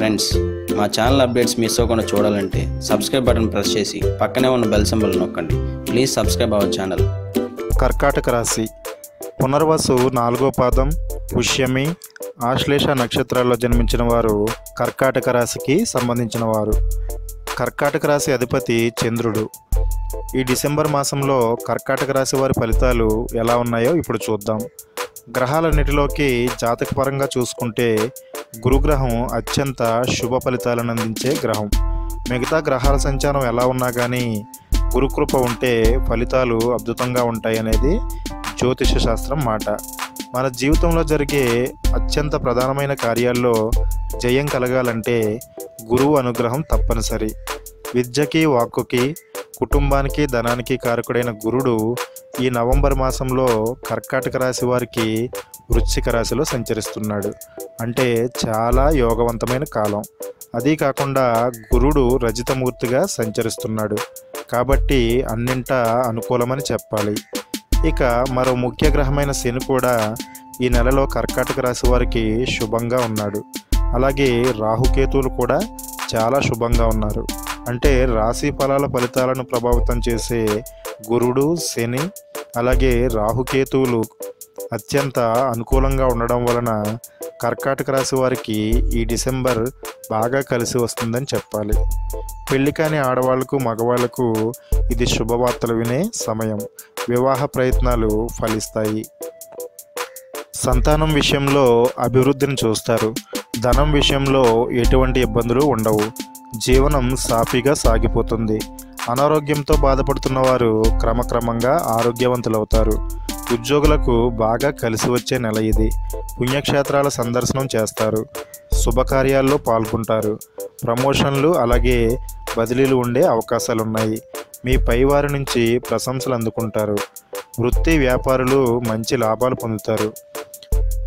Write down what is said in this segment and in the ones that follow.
Friends మా channel updates miss అవ్వకుండా చూడాలంటే సబ్స్క్రైబ్ బటన్ ప్రెస్ చేసి పక్కనే ఉన్న బెల్ సింబల్ నొక్కండి. Please subscribe our channel. కర్కాటక రాశి. పునర్వసు నాలుగో పాదం పుష్యమి ఆశ్లేష నక్షత్రాల్లో జన్మించిన వారు కర్కాటక రాశికి సంబంధించిన వారు. కర్కాటక రాశి అధిపతి చంద్రుడు. ఈ డిసెంబర్ మాసంలో కర్కాటక రాశి వారి ఫలితాలు ఎలా ఉన్నాయో ఇప్పుడు చూద్దాం. గ్రహాలన్నిటిలోకి జాతకపరంగా చూసుకుంటే గురుగ్రహం అత్యంత శుభ ఫలితాలను అందించే గ్రహం. మిగతా గ్రహాల సంచారం ఎలా ఉన్నా కానీ గురుకృప ఉంటే ఫలితాలు అద్భుతంగా ఉంటాయనేది జ్యోతిష శాస్త్రం మాట. మన జీవితంలో జరిగే అత్యంత ప్రధానమైన కార్యాల్లో జయం కలగాలంటే గురువు అనుగ్రహం తప్పనిసరి. విద్యకి వాక్కుకి కుటుంబానికి ధనానికి కారకుడైన గురుడు ఈ నవంబర్ మాసంలో కర్కాటక రాశి వారికి వృశ్చిక రాశిలో సంచరిస్తున్నాడు. అంటే చాలా యోగవంతమైన కాలం. అదీ కాకుండా గురుడు రజితమూర్తిగా సంచరిస్తున్నాడు. కాబట్టి అన్నింటా అనుకూలమని చెప్పాలి. ఇక మరో ముఖ్య గ్రహమైన శని కూడా ఈ నెలలో కర్కాటక రాశి వారికి శుభంగా ఉన్నాడు. అలాగే రాహుకేతువులు కూడా చాలా శుభంగా ఉన్నారు. అంటే రాశి ఫలాల ఫలితాలను ప్రభావితం చేసే గురుడు శని అలాగే రాహుకేతువులు అత్యంత అనుకూలంగా ఉండడం వలన కర్కాటక రాశి వారికి ఈ డిసెంబర్ బాగా కలిసి వస్తుందని చెప్పాలి. పెళ్ళి కాని ఆడవాళ్ళకు మగవాళ్ళకు ఇది శుభవార్తలు వినే సమయం. వివాహ ప్రయత్నాలు ఫలిస్తాయి. సంతానం విషయంలో అభివృద్ధిని చూస్తారు. ధనం విషయంలో ఎటువంటి ఇబ్బందులు ఉండవు. జీవనం సాఫీగా సాగిపోతుంది. అనారోగ్యంతో బాధపడుతున్న వారు క్రమక్రమంగా ఆరోగ్యవంతులవుతారు. ఉద్యోగులకు బాగా కలిసి వచ్చే నెల ఇది. పుణ్యక్షేత్రాల సందర్శనం చేస్తారు. శుభకార్యాల్లో పాల్గొంటారు. ప్రమోషన్లు అలాగే బదిలీలు ఉండే అవకాశాలు ఉన్నాయి మీ పైవారి నుంచి ప్రశంసలు అందుకుంటారు. వృత్తి వ్యాపారులు మంచి లాభాలు పొందుతారు.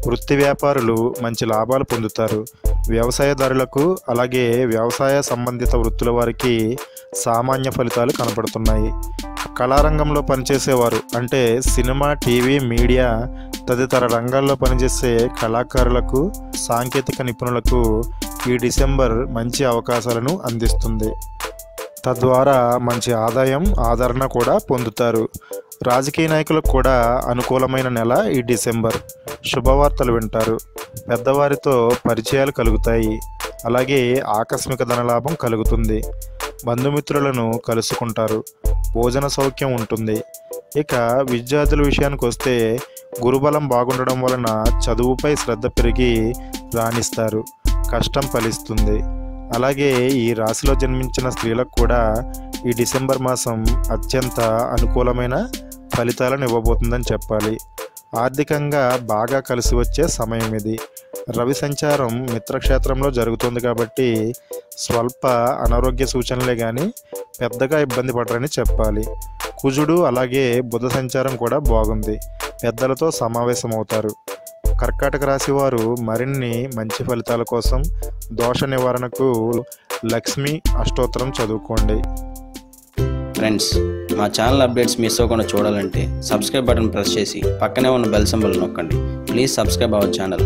వృత్తి వ్యాపారులు మంచి లాభాలు పొందుతారు. వ్యవసాయదారులకు అలాగే వ్యవసాయ సంబంధిత వృత్తుల వారికి సామాన్య ఫలితాలు కనపడుతున్నాయి. కళారంగంలో పనిచేసేవారు అంటే సినిమా టీవీ మీడియా తదితర రంగాల్లో పనిచేసే కళాకారులకు సాంకేతిక నిపుణులకు ఈ డిసెంబర్ మంచి అవకాశాలను అందిస్తుంది. తద్వారా మంచి ఆదాయం ఆదరణ కూడా పొందుతారు. రాజకీయ నాయకులకు కూడా అనుకూలమైన నెల ఈ డిసెంబర్. శుభవార్తలు వింటారు. పెద్దవారితో పరిచయాలు కలుగుతాయి. అలాగే ఆకస్మిక ధనలాభం కలుగుతుంది. బంధుమిత్రులను కలుసుకుంటారు. భోజన సౌఖ్యం ఉంటుంది. ఇక విద్యార్థుల విషయానికి వస్తే గురుబలం బాగుండడం వలన చదువుపై శ్రద్ధ పెరిగి రాణిస్తారు. కష్టం ఫలిస్తుంది. అలాగే ఈ రాశిలో జన్మించిన స్త్రీలకు కూడా ఈ డిసెంబర్ మాసం అత్యంత అనుకూలమైన ఫలితాలను ఇవ్వబోతుందని చెప్పాలి. ఆర్థికంగా బాగా కలిసి వచ్చే సమయం ఇది. రవి సంచారం మిత్రక్షేత్రంలో జరుగుతుంది కాబట్టి స్వల్ప అనారోగ్య సూచనలే కానీ పెద్దగా ఇబ్బంది పడరని చెప్పాలి. కుజుడు అలాగే బుధ సంచారం కూడా బాగుంది. పెద్దలతో సమావేశమవుతారు. కర్కాటక రాశి వారు మరిన్ని మంచి ఫలితాల కోసం దోష నివారణకు లక్ష్మి అష్టోత్తరం చదువుకోండి. ఫ్రెండ్స్ మా ఛానల్ అప్డేట్స్ మిస్ అవ్వకుండా చూడాలంటే సబ్స్క్రైబ్ బటన్ ప్రెస్ చేసి పక్కనే ఉన్న బెల్ సింబల్ నొక్కండి. Please subscribe our channel.